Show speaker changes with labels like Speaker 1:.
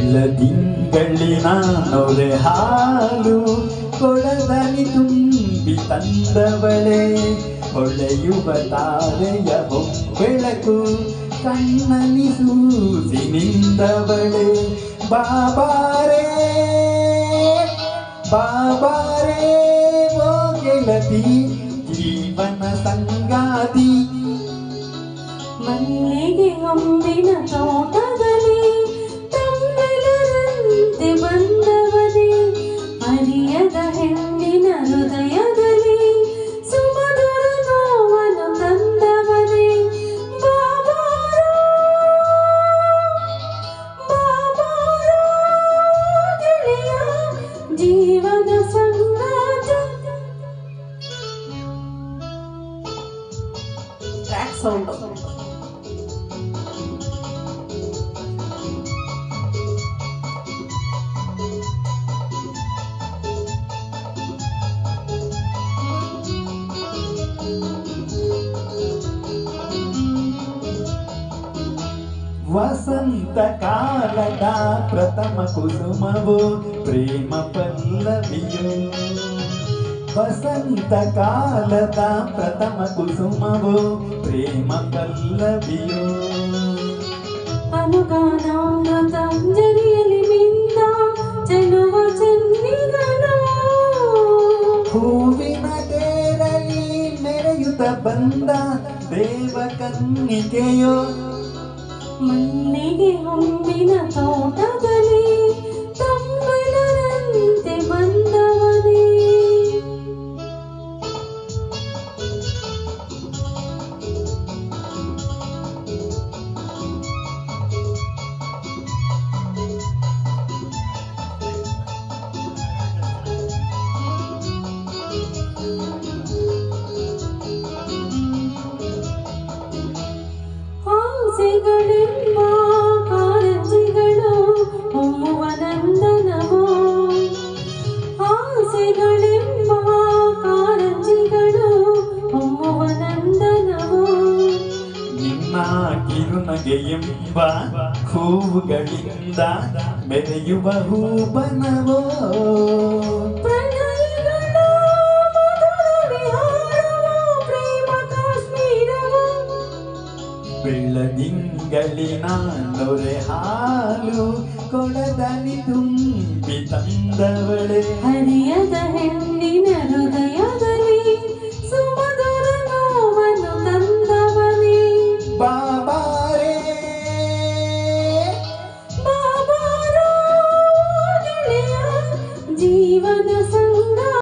Speaker 1: ಬೆಳ್ಳದಿಂಗಳಿನ ನಾನೊರೆ ಹಾಲು ಕೊಳದಲ್ಲಿ ತುಂಬಿ ತಂದವಳೆ. ಹೊಳೆಯುವ ತಾರೆಯ ಬೆಳಕು ಕಣ್ಣಲ್ಲಿ ಸೂಸಿ ನಿಂದವಳೆ. ಬಾಬಾರೇ ಬಾಬಾರೇ, ಓ ಗೆಳತಿ, ಜೀವನ ಸಂಗಾತಿ.
Speaker 2: ಮಲ್ಲಿಗೆ ಹಂಬಿನ ತೋಟದಲ್ಲಿ ಜೀವನ ಸಂಗಾತ ಟ್ರ್ಯಾಕ್ ಸೌಂಡ್
Speaker 1: ವಸಂತ ಕಾಲದ ಪ್ರಥಮ ಕುಸುಮವು ಪ್ರೇಮ ಪಲ್ಲವಿಯು ವಸಂತ ಕಾಲದ ಪ್ರಥಮ ಕುಸುಮವು ಪ್ರೇಮ ಪಲ್ಲವಿಯು
Speaker 2: ಅನುಗಾನಾಮೃತಾಂಜಲಿಯಲ್ಲಿ ಮಿಂದ ಚೆಲುವ ಚೆನ್ನಿಗನು
Speaker 1: ಹೂವಿನ ತೇರಲಿ ಮೆರೆಯುತ್ತ ಬಂದ ದೇವ ಕನ್ನಿಕೆಯೋ
Speaker 2: mình lý cái không biết là tôi ಆಸೆಗಳೆಂಬ ಕಾಳಜಿಗಳು ಹೊಮ್ಮುವ ನಂದನವೋ? ಆಸೆಗಳೆಂಬ ಕಾಳಜಿಗಳು ಹೊಮ್ಮುವ ನಂದನವೋ?
Speaker 1: ನಿನ್ನ ಕಿರುನಗೆ ಎಂಬ ಹೂವುಗಳಿಂದ ಬೆಳ್ಳದಿಂಗಳಿನ ನೊರೆ ಹಾಲು ಕೊಳದಲ್ಲಿ ತುಂಬಿ ತಂದವಳೆ
Speaker 2: ಹರಿಯದ